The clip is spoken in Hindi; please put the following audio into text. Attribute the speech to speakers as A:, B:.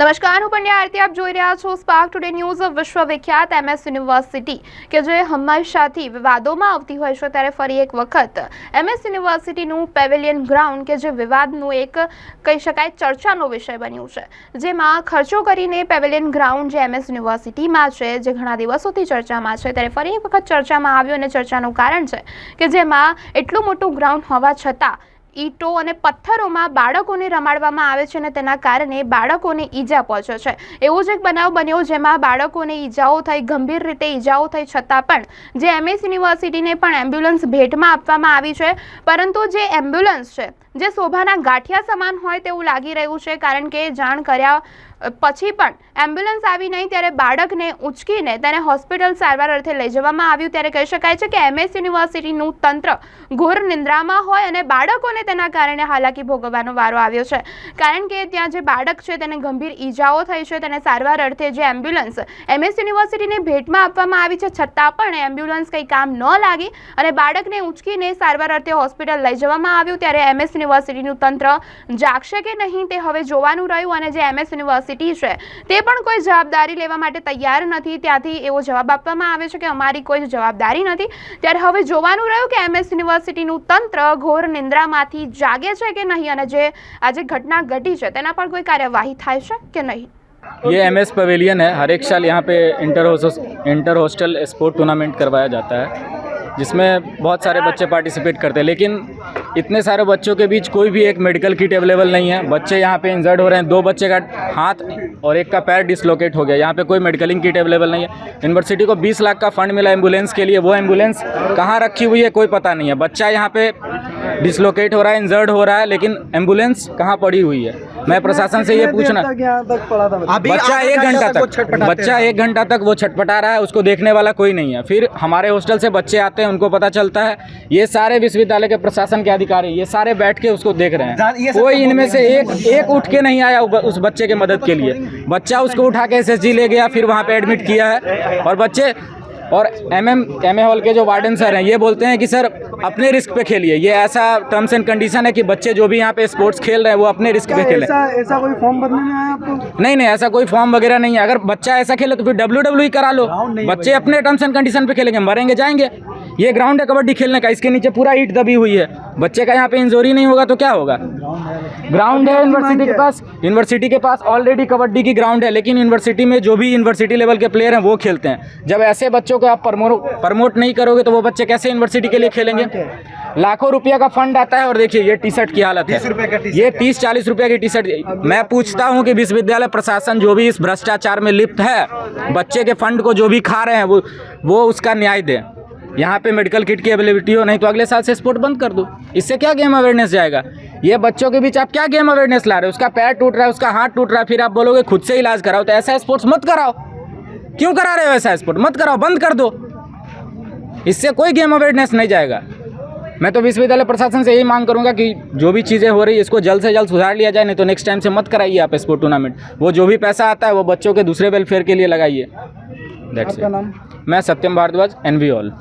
A: નમસ્કાર, હું પંડ્યા આરતી. આપ જોઈ રહ્યા છો સ્પાર્ક ટુડે ન્યૂઝ વિશ્વવિખ્યાત એમએસ યુનિવર્સિટી, કે જે હંમેશાથી વિવાદોમાં આવતી હોય છે, ત્યારે ફરી એક વખત એમએસ યુનિવર્સિટીનું પેવેલિયન ગ્રાઉન્ડ, કે જે વિવાદનું એક કહી શકાય ચર્ચાનો વિષય બન્યું છે. જેમાં ખર્ચો કરીને પેવેલિયન ગ્રાઉન્ડ જે એમએસ યુનિવર્સિટીમાં છે, જે ઘણા દિવસોથી ચર્ચામાં છે, ત્યારે ફરી એક વખત ચર્ચામાં આવ્યું અને ચર્ચાનું કારણ છે કે જેમાં એટલું મોટું ગ્રાઉન્ડ હોવા છતાં ઈંટો અને પથ્થરોમાં બાળકોને રમાડવામાં આવે છે અને તેના કારણે બાળકોને ઈજા પહોંચે છે. એવો જ એક બનાવ બન્યો જેમાં બાળકોને ઈજાઓ થઈ, ગંભીર રીતે ઈજાઓ થઈ છતાં પણ જે એમએસ યુનિવર્સિટીને પણ એમ્બ્યુલન્સ ભેટમાં આપવામાં આવી છે, પરંતુ જે એમ્બ્યુલન્સ છે, જે શોભાના ગાંઠિયા સમાન હોય તેવું લાગી રહ્યું છે, કારણ કે જાણ કર્યા પછી પણ એમ્બ્યુલન્સ આવી નહીં ત્યારે બાળકને ઉંચકીને તેને હોસ્પિટલ સારવાર અર્થે લઈ જવામાં આવ્યું. ત્યારે કહી શકાય છે કે એમએસ યુનિવર્સિટીનું તંત્ર ઘોર નિંદ્રામાં હોય અને બાળકોને તેના કારણે હાલાકી ભોગવવાનો વારો આવ્યો છે. કારણ કે ત્યાં જે બાળક છે તેને ગંભીર ઈજાઓ થઈ છે. તેને સારવાર અર્થે જે એમ્બ્યુલન્સ એમએસ યુનિવર્સિટીને ભેટમાં આપવામાં આવી છે, છતાં પણ એમ્બ્યુલન્સ કંઈ કામ ન લાગી અને બાળકને ઉંચકીને સારવાર અર્થે હોસ્પિટલ લઈ જવામાં આવ્યું. ત્યારે એમએસ યુનિવર્સિટીનું તંત્ર જાગશે કે નહીં તે હવે જોવાનું રહ્યું અને જે એમએસ યુનિવર્સિટી છે તે પણ કોઈ જવાબદારી લેવા માટે તૈયાર નથી ત્યાંથી એવો જવાબ આપવામાં આવે છે કે અમારી કોઈ જ જવાબદારી નથી ત્યારે હવે જોવાનું રહ્યું કે એમએસ યુનિવર્સિટીનું તંત્ર ઘોર નિંદ્રામાંથી જાગે છે કે નહીં અને જે આજે ઘટના ઘટી છે તેના પર કોઈ કાર્યવાહી થાય છે કે નહીં
B: ये एम एस पवेलियन है हर एक साल यहाँ पे inter inter hostel sport tournament करवाया जाता है जिसमें बहुत सारे बच्चे पार्टिसिपेट करते हैं लेकिन इतने सारे बच्चों के बीच कोई भी एक मेडिकल किट अवेलेबल नहीं है। बच्चे यहाँ पे इंजर्ड हो रहे हैं। दो बच्चे का हाथ और एक का पैर डिसलोकेट हो गया। यहाँ पे कोई मेडिकलिंग किट अवेलेबल नहीं है। यूनिवर्सिटी को 20 लाख का फंड मिला एंबुलेंस के लिए। वो एंबुलेंस कहाँ रखी हुई है कोई पता नहीं है। बच्चा यहाँ पर डिसलोकेट हो रहा है इंजर्ड हो रहा है, लेकिन एंबुलेंस कहाँ पड़ी हुई है? मैं प्रशासन से ये पूछना।
C: तक पड़ा था?
D: अभी
B: बच्चा एक घंटा तक बच्चा एक घंटा तक वो छटपटा रहा है उसको देखने वाला कोई नहीं है। फिर हमारे हॉस्टल से बच्चे आते हैं उनको पता चलता है। ये सारे विश्वविद्यालय के प्रशासन के अधिकारी ये सारे बैठ के उसको देख रहे हैं। कोई
D: तो
B: इनमें से एक एक उठ के नहीं आया उस बच्चे के मदद के लिए। बच्चा उसको उठा के एसएसजी ले गया फिर वहाँ पे एडमिट किया है। और बच्चे और M M M A hall के जो वार्डन सर हैं ये बोलते हैं कि सर अपने रिस्क पे खेलिए। ये ऐसा टर्म्स एंड कंडीशन है कि बच्चे जो भी यहाँ पे स्पोर्ट्स खेल रहे हैं वो अपने रिस्क पे खेलें।
C: ऐसा ऐसा कोई फॉर्म भरने में आया आपको?
B: नहीं नहीं ऐसा कोई फॉर्म वगैरह नहीं है। अगर बच्चा ऐसा खेले तो फिर डब्ल्यू डब्ल्यू करा लो। बच्चे अपने टर्म्स एंड कंडीशन पे खेलेंगे मरेंगे जाएँगे। ये ग्राउंड है कबड्डी खेलने का इसके नीचे पूरा ईट दबी हुई है। बच्चे का यहाँ पे इंजोरी नहीं होगा तो क्या होगा? ग्राउंड है यूनिवर्सिटी के पास यूनिवर्सिटी के पास ऑलरेडी कबड्डी की ग्राउंड है लेकिन यूनिवर्सिटी में जो भी यूनिवर्सिटी लेवल के प्लेयर हैं वो खेलते हैं। जब ऐसे बच्चों को आप प्रमोट नहीं करोगे तो वो बच्चे कैसे यूनिवर्सिटी के लिए खेलेंगे? लाखों रुपया का फंड आता है और देखिए ये टी शर्ट की हालत
D: 30 रुपए का
B: है ये तीस चालीस रुपए की टी शर्ट मैं पूछता हूँ कि विश्वविद्यालय प्रशासन जो भी इस भ्रष्टाचार में लिप्त है बच्चे के फंड को जो भी खा रहे हैं वो वो उसका न्याय दें। यहाँ पे मेडिकल किट की अवेलेबिलिटी हो नहीं तो अगले साल से स्पोर्ट बंद कर दो। इससे क्या गेम अवेयरनेस जाएगा? ये बच्चों के बीच आप क्या गेम अवेयरनेस ला रहे हो? उसका पैर टूट रहा है उसका हाथ टूट रहा है फिर आप बोलोगे खुद से इलाज कराओ। तो ऐसा स्पोर्ट्स मत कराओ। क्यों करा रहे हो ऐसा स्पोर्ट मत कराओ बंद कर दो। इससे कोई गेम अवेयरनेस नहीं जाएगा। मैं तो विश्वविद्यालय प्रशासन से यही मांग करूँगा कि जो भी चीज़ें हो रही है इसको जल्द से जल्द सुधार लिया जाए नहीं तो नेक्स्ट टाइम से मत कराइए आप स्पोर्ट टूर्नामेंट वो जो भी पैसा आता है वो बच्चों के दूसरे वेलफेयर के लिए लगाइए। It.
C: नाम?
B: मैं Satyam Bhardwaj N V all